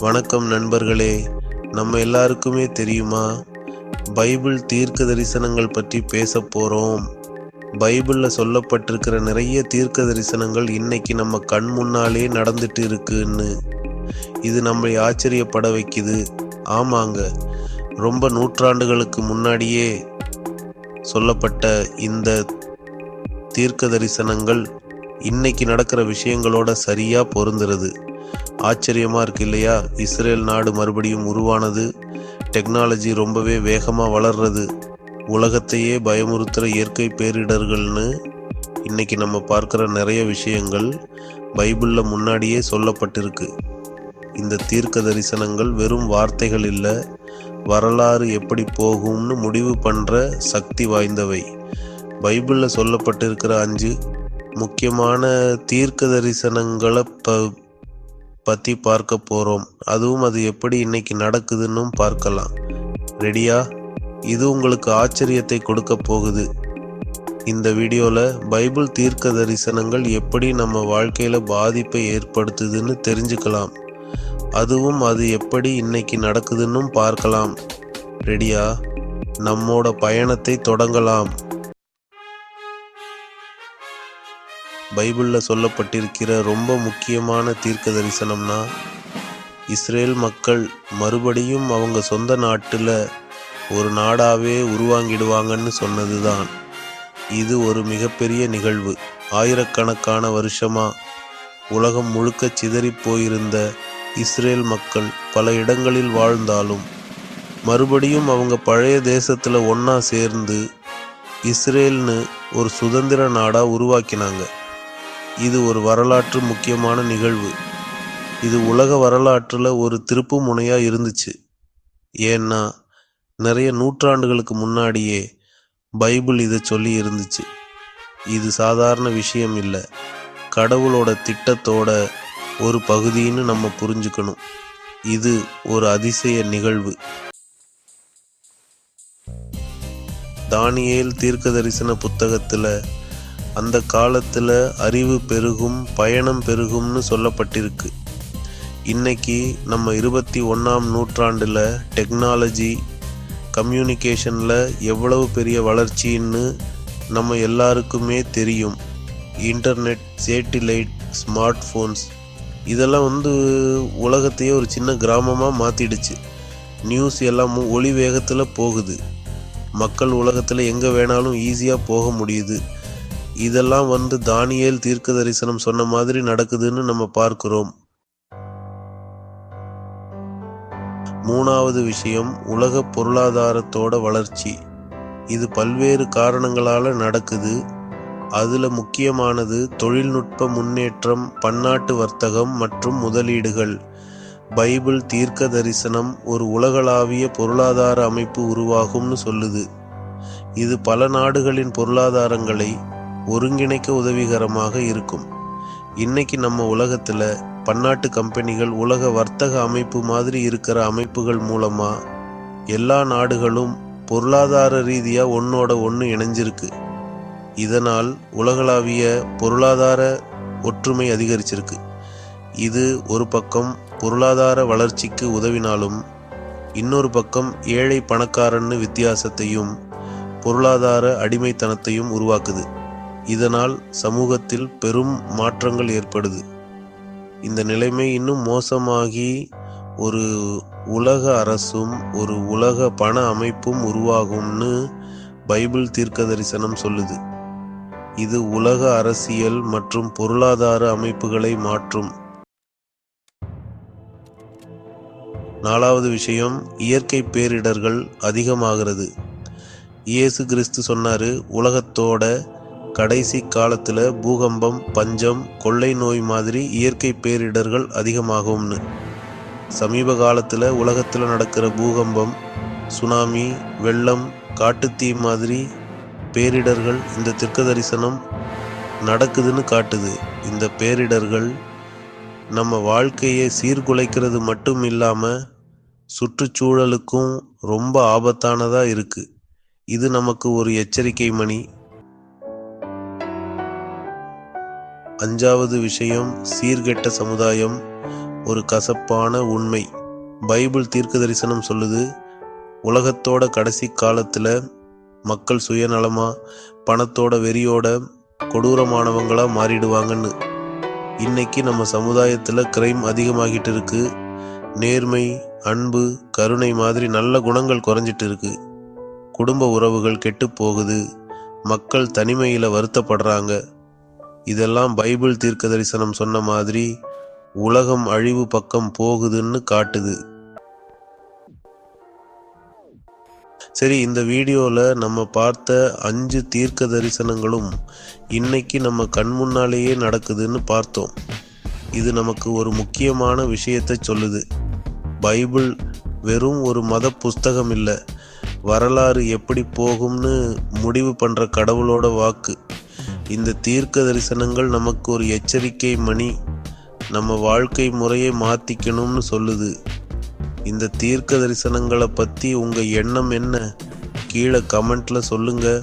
வணக்கம் நண்பர்களே நம்ம எல்லாருக்குமே தெரியுமா? பைபிள் தீர்க்க தரிசனங்கள் பற்றி பேச போகிறோம் பைபிளில் சொல்லப்பட்டிருக்கிற நிறைய தீர்க்க தரிசனங்கள் இன்னைக்கு நம்ம கண் முன்னாலே நடந்துட்டு இருக்குன்னு. இது நம்மை ஆச்சரியப்பட வைக்குது. ஆமாங்க ரொம்ப நூற்றாண்டுகளுக்கு முன்னாடியே சொல்லப்பட்ட இந்த தீர்க்க தரிசனங்கள் இன்னைக்கு நடக்கிற விஷயங்களோட சரியாக பொருந்துறது. ஆச்சரியமாக இருக்கு இல்லையா? இஸ்ரேல் நாடு மறுபடியும் உருவானது. டெக்னாலஜி ரொம்பவே வேகமாக வளர்றது. உலகத்தையே பயமுறுத்துகிற இயற்கை பேரிடர்கள்னு இன்னைக்கு நம்ம பார்க்குற நிறைய விஷயங்கள் பைபிளில் முன்னாடியே சொல்லப்பட்டிருக்கு. இந்த தீர்க்க தரிசனங்கள் வெறும் வார்த்தைகள் இல்லை வரலாறு எப்படி போகும்னு முடிவு பண்ணுற சக்தி வாய்ந்தவை. பைபிளில் சொல்லப்பட்டிருக்கிற அஞ்சு முக்கியமான தீர்க்க தரிசனங்களை ப பற்றி பார்க்க போகிறோம் அதுவும் அது எப்படி இன்னைக்கு நடக்குதுன்னு பார்க்கலாம். ரெடியா? இது உங்களுக்கு ஆச்சரியத்தை கொடுக்க போகுது. இந்த வீடியோவில் பைபிள் தீர்க்க தரிசனங்கள் எப்படி நம்ம வாழ்க்கையில் பாதிப்பை ஏற்படுத்துதுன்னு தெரிஞ்சுக்கலாம். அதுவும் அது எப்படி இன்னைக்கு நடக்குதுன்னு பார்க்கலாம். ரெடியா? நம்மோட பயணத்தை தொடங்கலாம். பைபிளில் சொல்லப்பட்டிருக்கிற ரொம்ப முக்கியமான தீர்க்க தரிசனம்னா இஸ்ரேல் மக்கள் மறுபடியும் அவங்க சொந்த நாட்டில் ஒரு நாடாகவே உருவாங்கிடுவாங்கன்னு சொன்னது தான் இது ஒரு மிகப்பெரிய நிகழ்வு. ஆயிரக்கணக்கான வருஷமாக உலகம் முழுக்க சிதறி போயிருந்த இஸ்ரேல் மக்கள் பல இடங்களில் வாழ்ந்தாலும் மறுபடியும் அவங்க பழைய தேசத்தில் ஒன்றா சேர்ந்து இஸ்ரேல்னு ஒரு சுதந்திர நாடாக உருவாக்கினாங்க. இது ஒரு வரலாற்று முக்கியமான நிகழ்வு. இது உலக வரலாற்றில் ஒரு திருப்பு முனையாக இருந்துச்சு. ஏன்னா நிறைய நூற்றாண்டுகளுக்கு முன்னாடியே பைபிள் இதை சொல்லி இருந்துச்சு. இது சாதாரண விஷயம் இல்லை. கடவுளோட திட்டத்தோட ஒரு பகுதின்னு நம்ம புரிஞ்சுக்கணும். இது ஒரு அதிசய நிகழ்வு. தானியேல் தீர்க்க தரிசன புத்தகத்தில் அந்த காலத்தில் அறிவு பெருகும் பயணம் பெருகும்னு சொல்லப்பட்டிருக்கு. இன்னைக்கு நம்ம இருபத்தி ஒன்றாம் நூற்றாண்டில் டெக்னாலஜி கம்யூனிகேஷனில் எவ்வளவு பெரிய வளர்ச்சின்னு நம்ம எல்லாருக்குமே தெரியும். இன்டர்நெட் சேட்டிலைட் ஸ்மார்ட் ஃபோன்ஸ் இதெல்லாம் வந்து உலகத்தையே ஒரு சின்ன கிராமமாக மாற்றிடுச்சு நியூஸ் எல்லாம் ஒளி வேகத்தில் போகுது. மக்கள் உலகத்தில் எங்கே வேணாலும் ஈஸியாக போக முடியுது. இதெல்லாம் வந்து தானியேல் தீர்க்க தரிசனம் சொன்ன மாதிரி நடக்குதுன்னு நம்ம பார்க்கிறோம். மூணாவது விஷயம் உலக பொருளாதாரத்தோட வளர்ச்சி. இது பல்வேறு காரணங்களால் நடக்குது. அதில் முக்கியமானது தொழில்நுட்ப முன்னேற்றம் பன்னாட்டு வர்த்தகம் மற்றும் முதலீடுகள். பைபிள் தீர்க்க தரிசனம் ஒரு உலகளாவிய பொருளாதார அமைப்பு உருவாகும்னு சொல்லுது. இது பல நாடுகளின் பொருளாதாரங்களை ஒருங்கிணைக்க உதவிகரமாக இருக்கும். இன்னைக்கு நம்ம உலகத்தில் பன்னாட்டு கம்பெனிகள் உலக வர்த்தக அமைப்பு மாதிரி இருக்கிற அமைப்புகள் மூலமாக எல்லா நாடுகளும் பொருளாதார ரீதியாக ஒன்றோட ஒன்று இணைஞ்சிருக்கு. இதனால் உலகளாவிய பொருளாதார ஒற்றுமை அதிகரிச்சிருக்கு. இது ஒரு பக்கம் பொருளாதார வளர்ச்சிக்கு உதவினாலும் இன்னொரு பக்கம் ஏழை பணக்காரன்னு வித்தியாசத்தையும் பொருளாதார அடிமைத்தனத்தையும் உருவாக்குது. இதனால் சமூகத்தில் பெரும் மாற்றங்கள் ஏற்படுது. இந்த நிலைமை இன்னும் மோசமாகி ஒரு உலக அரசும் ஒரு உலக பண அமைப்பும் உருவாகும்னு பைபிள் தீர்க்க தரிசனம் சொல்லுது. இது உலக அரசியல் மற்றும் பொருளாதார அமைப்புகளை மாற்றும். நாலாவது விஷயம் இயற்கை பேரிடர்கள் அதிகமாகிறது. இயேசு கிறிஸ்து சொன்னாரு உலகத்தோட கடைசி காலத்தில் பூகம்பம் பஞ்சம் கொள்ளை நோய் மாதிரி இயற்கை பேரிடர்கள் அதிகமாகும்னு. சமீப காலத்தில் உலகத்தில் நடக்கிற பூகம்பம் சுனாமி வெள்ளம் காட்டுத்தீ மாதிரி பேரிடர்கள் இந்த திர்க்க தரிசனம் நடக்குதுன்னு காட்டுது. இந்த பேரிடர்கள் நம்ம வாழ்க்கையை சீர்குலைக்கிறது மட்டும் இல்லாமல் சுற்றுச்சூழலுக்கும் ரொம்ப ஆபத்தானதாக இருக்குது இது நமக்கு ஒரு எச்சரிக்கை மணி. அஞ்சாவது விஷயம் சீர்கெட்ட சமுதாயம் ஒரு கசப்பான உண்மை. பைபிள் தீர்க்க தரிசனம் சொல்லுது உலகத்தோட கடைசி காலத்தில் மக்கள் சுயநலமாக பணத்தோட வெறியோட கொடூரமானவங்களாக மாறிடுவாங்கன்னு. இன்னைக்கு நம்ம சமுதாயத்தில் கிரைம் அதிகமாகிட்டு இருக்கு. நேர்மை அன்பு கருணை மாதிரி நல்ல குணங்கள் குறைஞ்சிட்டு இருக்கு. குடும்ப உறவுகள் கெட்டு போகுது. மக்கள் தனிமையில் வருத்தப்படுறாங்க. இதெல்லாம் பைபிள் தீர்க்க தரிசனம் சொன்ன மாதிரி உலகம் அழிவு பக்கம் போகுதுன்னு காட்டுது. சரி இந்த வீடியோவில் நம்ம பார்த்த அஞ்சு தீர்க்க தரிசனங்களும் இன்னைக்கு நம்ம கண் முன்னாலேயே நடக்குதுன்னு பார்த்தோம். இது நமக்கு ஒரு முக்கியமான விஷயத்தை சொல்லுது. பைபிள் வெறும் ஒரு மத புஸ்தகம் இல்லை வரலாறு எப்படி போகும்னு முடிவு பண்ணுற கடவுளோட வாக்கு. இந்த தீர்க்க தரிசனங்கள் நமக்கு ஒரு எச்சரிக்கை மணி நம்ம வாழ்க்கை முறையை மாற்றிக்கணும்னு சொல்லுது. இந்த தீர்க்க தரிசனங்களை பற்றி உங்கள் எண்ணம் என்ன? கீழே கமெண்ட்டில் சொல்லுங்கள்